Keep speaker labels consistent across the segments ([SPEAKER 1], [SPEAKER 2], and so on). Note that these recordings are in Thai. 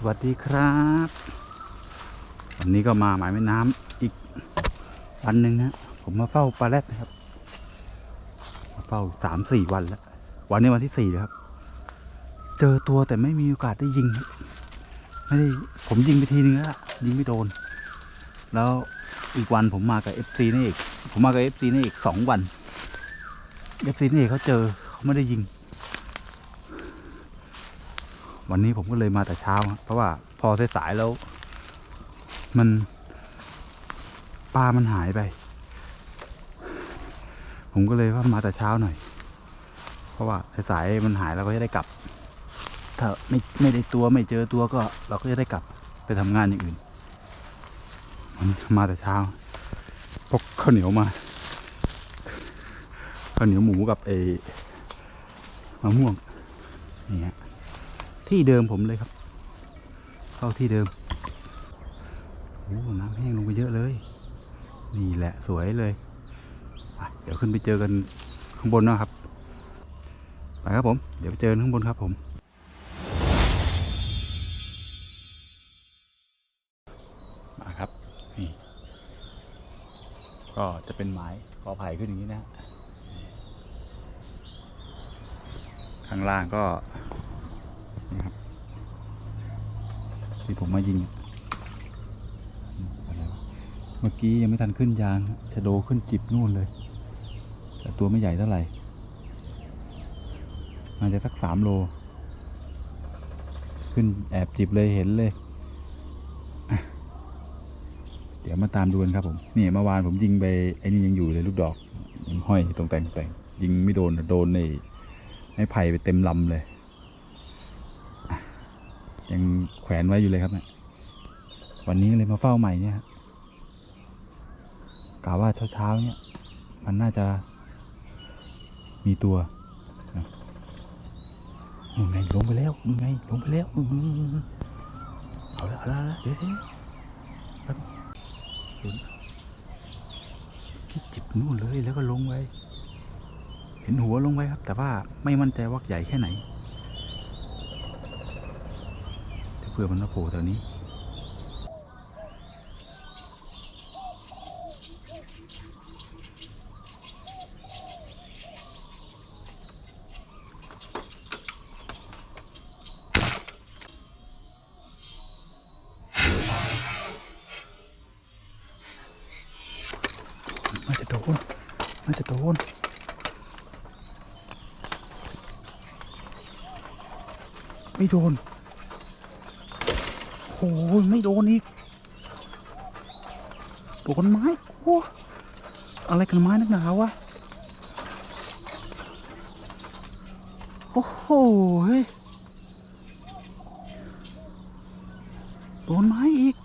[SPEAKER 1] สวัสดีครับ วันนี้ก็มาหมายแม่น้ำอีกวันหนึ่งนะผมมาเฝ้าปลาแรดนะครับ มาเฝ้าสามสี่วันแล้ว วันนี้วันที่สี่ครับ เจอตัวแต่ไม่มีโอกาสได้ยิง ไม่ได้ผมยิงไปทีนึงแล้วยิงไม่โดน แล้วอีกวันผมมากับเอฟซีนี่อีกผมมากับเอฟซีนี่อีกสองวันเอฟซีนี่เขาเจอเขาไม่ได้ยิง วันนี้ผมก็เลยมาแต่เช้า เพราะว่าพอสายๆแล้ว มันปลามันหายไป ผมก็เลยว่ามาแต่เช้าหน่อย เพราะว่าสายๆมันหายเราก็จะได้กลับ ถ้าไม่ไม่ได้ตัวไม่เจอตัวก็เราก็จะได้กลับไปทำงานอย่างอื่นวันมาแต่เช้าพกข้าวเหนียวมาข้าวเหนียวหมูกับเอมะม่วงนี่ฮะ ที่เดิมผมเลยครับ เข้าที่เดิมโอ้น้ำแห้งลงไปเยอะเลย นี่แหละสวยเลย เดี๋ยวขึ้นไปเจอกันข้างบนนะครับ ไปครับผม เดี๋ยวไปเจอกันข้างบนครับผมมาครับนี่ก็จะเป็นไม้กอไผ่ขึ้นอย่างนี้นะ ข้างล่างก็ นี่ครับ ที่ผมมายิงเมื่อกี้ยังไม่ทันขึ้นยางชะโดขึ้นจิบนู่นเลย แต่ตัวไม่ใหญ่เท่าไหร่น่าจะสักสามโล ขึ้นแอบจิบเลยเห็นเลย เดี๋ยวมาตามดูกันครับผม นี่เมื่อวานผมยิงไปไอ้นี่ยังอยู่เลยลูกดอกยังห้อยตรงแต่งแต่งยิงไม่โดนโดนในไม้ไผ่ไปเต็มลำเลย ยังแขวนไว้อยู่เลยครับเนี่ยวันนี้เลยมาเฝ้าใหม่เนี่ยกะว่าเช้าๆเนี่ย มันน่าจะมีตัวนะนู่นไงลงไปแล้วนู่นไงลงไปแล้วอืเอาละเอาละเดี๋ยวเดี๋ยวพี่จิบนู่นเลยแล้วก็ลงไปเห็นหัวลงไปครับ แต่ว่าไม่มั่นใจว่าใหญ่แค่ไหน เพื่อมันมาโผล่แถวนี้ มันจะโดน มันจะโดนไม่โดน โอ้ยไม่โดนอีก โดนไม้โอ้อะไรกันไม้นักหนาวะ โอ้โห้โดนไม้อีก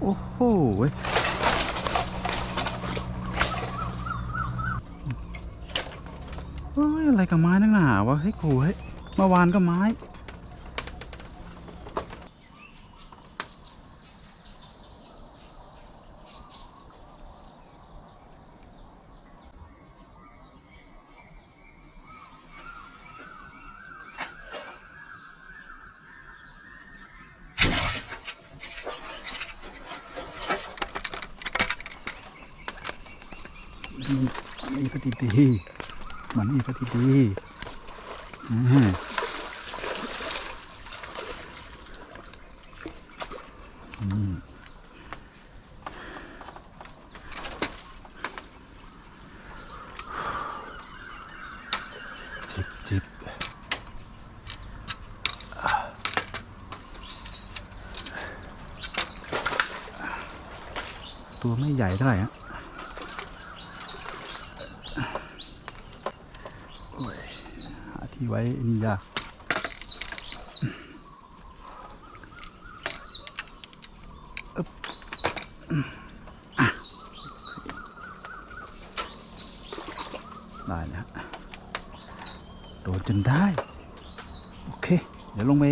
[SPEAKER 1] โอ้โห เว้ยเฮ้ยอะไรกับไม้นักหนาวะเฮ้ยครูเฮ้ยเมื่อวานก็ไม้มันนี่ก็ดีดี มันนี่ก็ดีดีๆอืมจิบจิบตัวไม่ใหญ่เท่าไหร่ฮะ โอ้ยหาที่ ไว้นี่ยากอึ๊บได้แล้วโดนจนได้ โอเค เดี๋ยวลงไป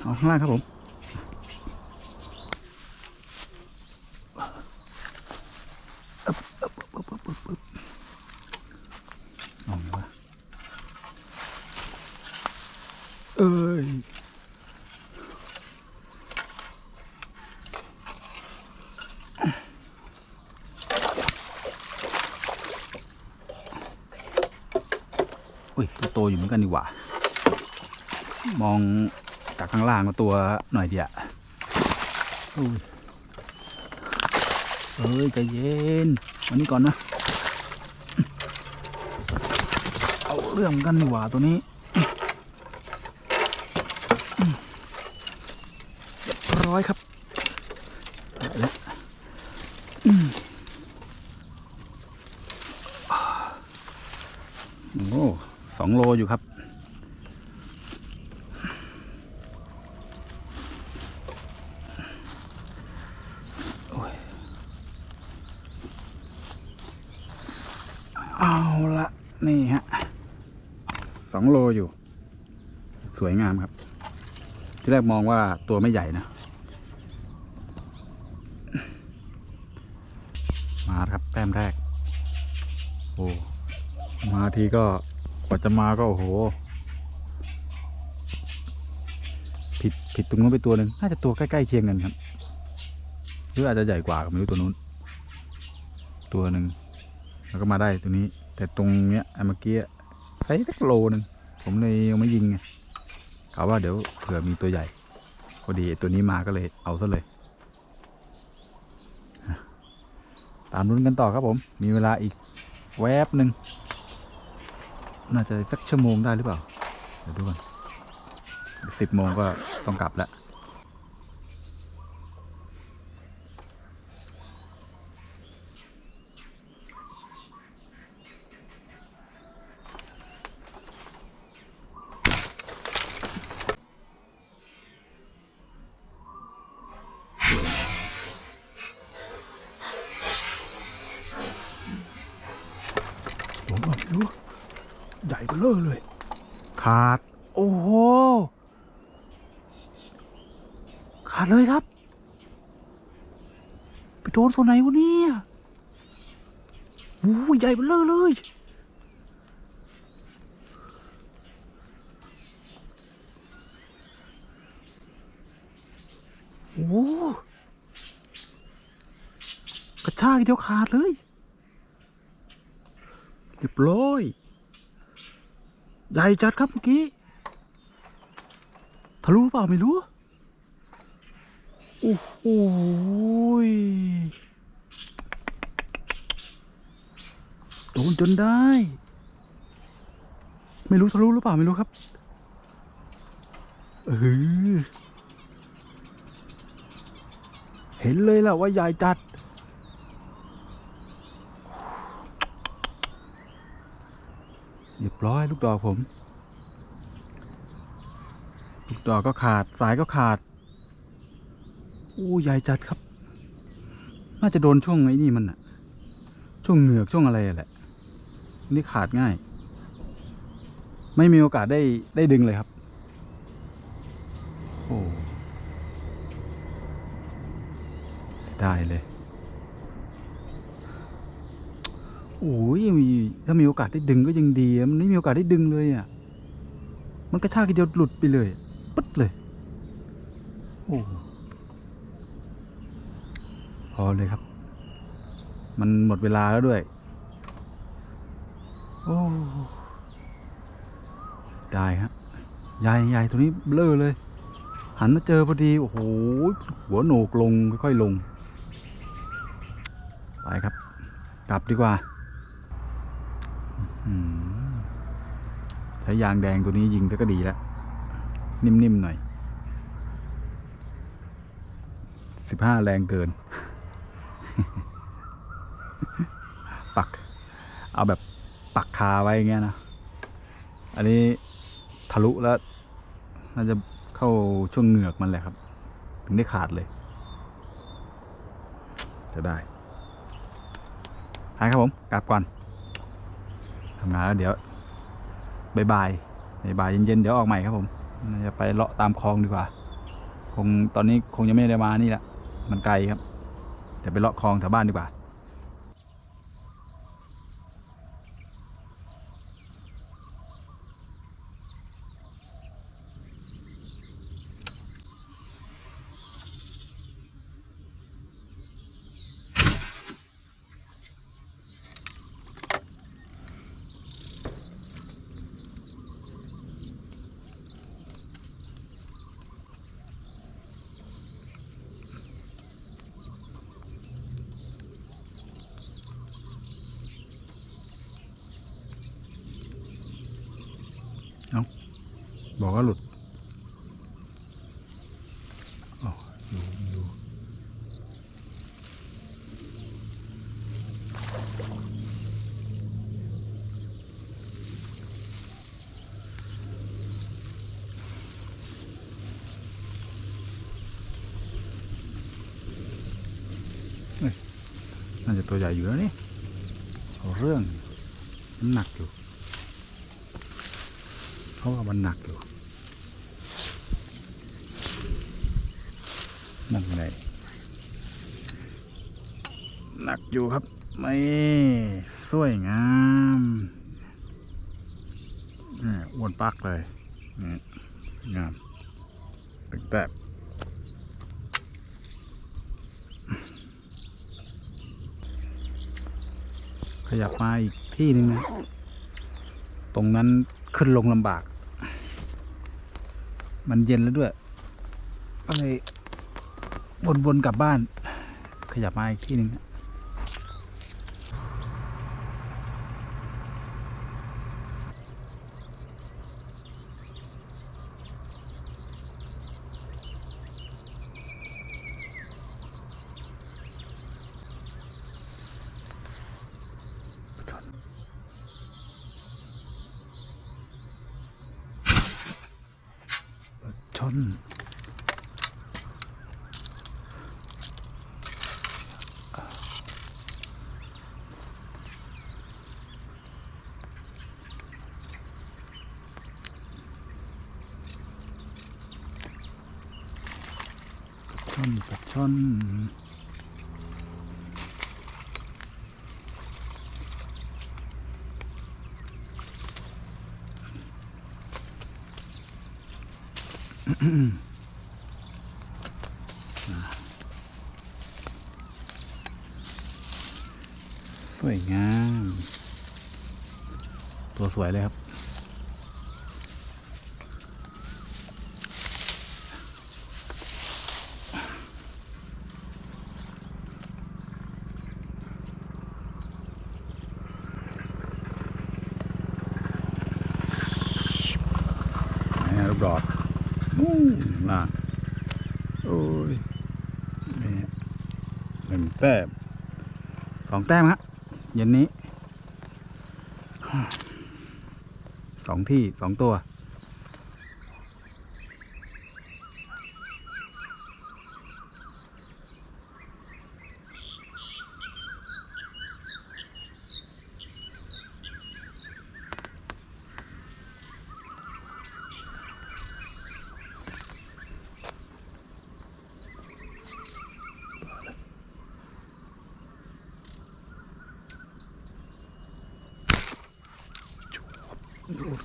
[SPEAKER 1] เอาข้างล่างครับผมอึ๊บอึ๊บอึ๊บอึ๊บอึ๊บอึ๊บ อ้ย อุ้ย ตัวอยู่เหมือนกันดีกว่า มองจากข้างล่างก็ตัวหน่อยเดียวเอ้ยใจเย็น วันนี้ก่อนนะ เอาเรื่องกันดีกว่าตัวนี้เรียบร้อยครับเอาละอืมโอ้สองโลอยู่ครับ โอ้ยเอาละ นี่ฮะสองโลอยู่ สวยงามครับ ที่แรกมองว่าตัวไม่ใหญ่นะ มาครับแต้มแรก โอ้มาทีก็กว่าจะมาก็ โอ้โห ผิดผิดตรงนู้นไปตัวหนึ่งน่าจะตัวใกล้ๆเคียงกันครับหรืออาจจะใหญ่กว่าก็ไม่รู้ตัวนู้น ตัวหนึ่งแล้วก็มาได้ตัวนี้แต่ตรงเนี้ยเมื่อกี้ไซส์สักโลนึงผมเลยยังไม่ยิงไงกะว่าเดี๋ยวเผื่อมีตัวใหญ่ พอดีตัวนี้มาก็เลยเอาซะเลย ตามลุ้นกันต่อครับผม มีเวลาอีกแวบหนึ่งน่าจะสักชั่วโมงได้หรือเปล่า เดี๋ยวดูกันสิบโมงก็ต้องกลับแล้ว ผมแบบดูใหญ่เบ้อเร่อเลย ขาด โอ้โห ขาดเลยครับ ไปโดนตัวไหนวะเนี่ยโอ้ใหญ่เบ้อเร่อเลย โอ้กระชากทีเดียวขาดเลยเรียบร้อย ใหญ่จัดครับเมื่อกี้ทะลุเปล่าไม่รู้โอ้โหยโดนจนได้ ไม่รู้ทะลุหรือเปล่าไม่รู้ครับเออเห็นเลยแหละว่าใหญ่จัด เรียบร้อยลูกดอกผม ลูกดอกก็ขาดสายก็ขาดอู้ใหญ่จัดครับ น่าจะโดนช่วงไอ้นี่มันอะช่วงเหงือกช่วงอะไรแหละ นี่ขาดง่าย ไม่มีโอกาสได้ได้ดึงเลยครับ โอ้ได้เลย โอ้ยมีถ้ามีโอกาสได้ดึงก็ยังดี มันไม่มีโอกาสได้ดึงเลยอะ มันกระชากทีเดียวหลุดไปเลยปึ๊ดเลย โอ้พอเลยครับ มันหมดเวลาแล้วด้วย โอ้ได้ครับยายยายตัวนี้เบลอเลย หันมาเจอพอดี โอ้โห หัวโหนกลง ค่อยๆลง ไปครับ กลับดีกว่า ใช้ยางแดงตัวนี้ยิงก็ดีแล้ว นิ่มๆหน่อยสิบห้าแรงเกิน ปัก เอาแบบปักคาไว้อย่างเงี้ยนะ อันนี้ทะลุแล้ว น่าจะเข้าช่วงเหงือกมันแหละครับ ถึงได้ขาดเลย จะได้ไปครับผมกลับก่อน ทำงานแล้วเดี๋ยวบายบายบายเย็นๆเดี๋ยวออกใหม่ครับผมจะไปเลาะตามคลองดีกว่า คงตอนนี้คงยังไม่ได้มานี่แหละมันไกลครับเดี๋ยวไปเลาะคลองแถวบ้านดีกว่า บอกว่าหลุดอยู่อยู่เอ้ยน่าจะตัวใหญ่อยู่แล้วนี่เเรื่องมันหนักอยู่เพราะว่ามันหนักอยู่ นั่งไงหนักอยู่ครับ ไม่สวยงามนี่อ้วนปักเลยนี่งามตึงแตขยับมาอีกที่หนึ่งนะ ตรงนั้นขึ้นลงลำบาก มันเย็นแล้วด้วยก็เลย วนๆกลับบ้าน ขยับมาอีกที่หนึ่งนะชน ช่อน ปลาช่อนสวยงาม ตัวสวยเลยครับ นี่ลูกดอดนู่นน่ะโอ้ยนี่ หนึ่งแต้มสองแต้มครับเย็นนี้สองที่สองตัว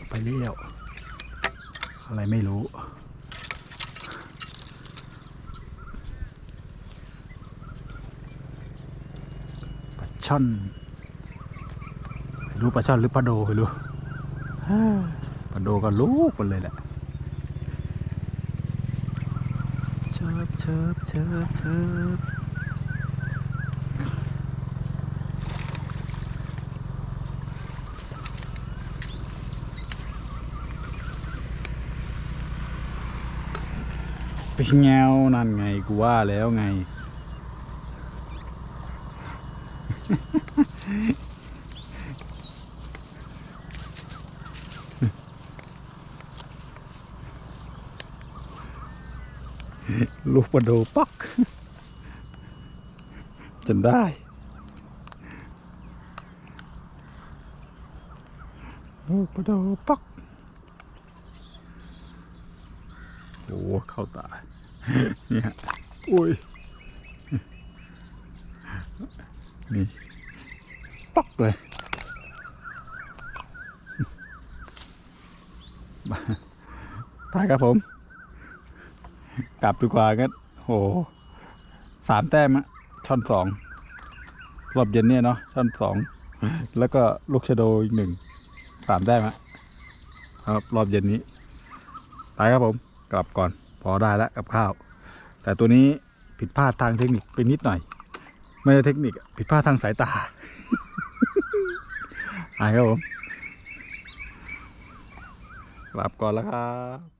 [SPEAKER 1] ไปเลี้ยว อะไรไม่รู้ ปลาช่อนไม่รู้ปลาช่อนหรือปลาโดไม่รู้ปลาโดก็ลูกมันเลยแหละเชิบเชิบเชิบเชิบ ไปแงวนั่นไงกูว่าแล้วไง ลูกปลาโดปัก จนได้ลูกปลาโดปัก โอ้ เข้าตา เนี่ยอุ้ย นี่ปักเลยตายครับผม กลับดีกว่าก็โหสามแต้มอะช่อนสองรอบเย็นเนี่ยเนาะช่อนสองแล้วก็ลูกชะโดอีกหนึ่งสามแต้มอะครับรอบเย็นนี้ไปครับผม กลับก่อน พอได้แล้วกับข้าว แต่ตัวนี้ผิดพลาดทางเทคนิคไปนิดหน่อย ไม่ใช่เทคนิคผิดพลาดทางสายตาไปครับผมกลับก่อนแล้วครับ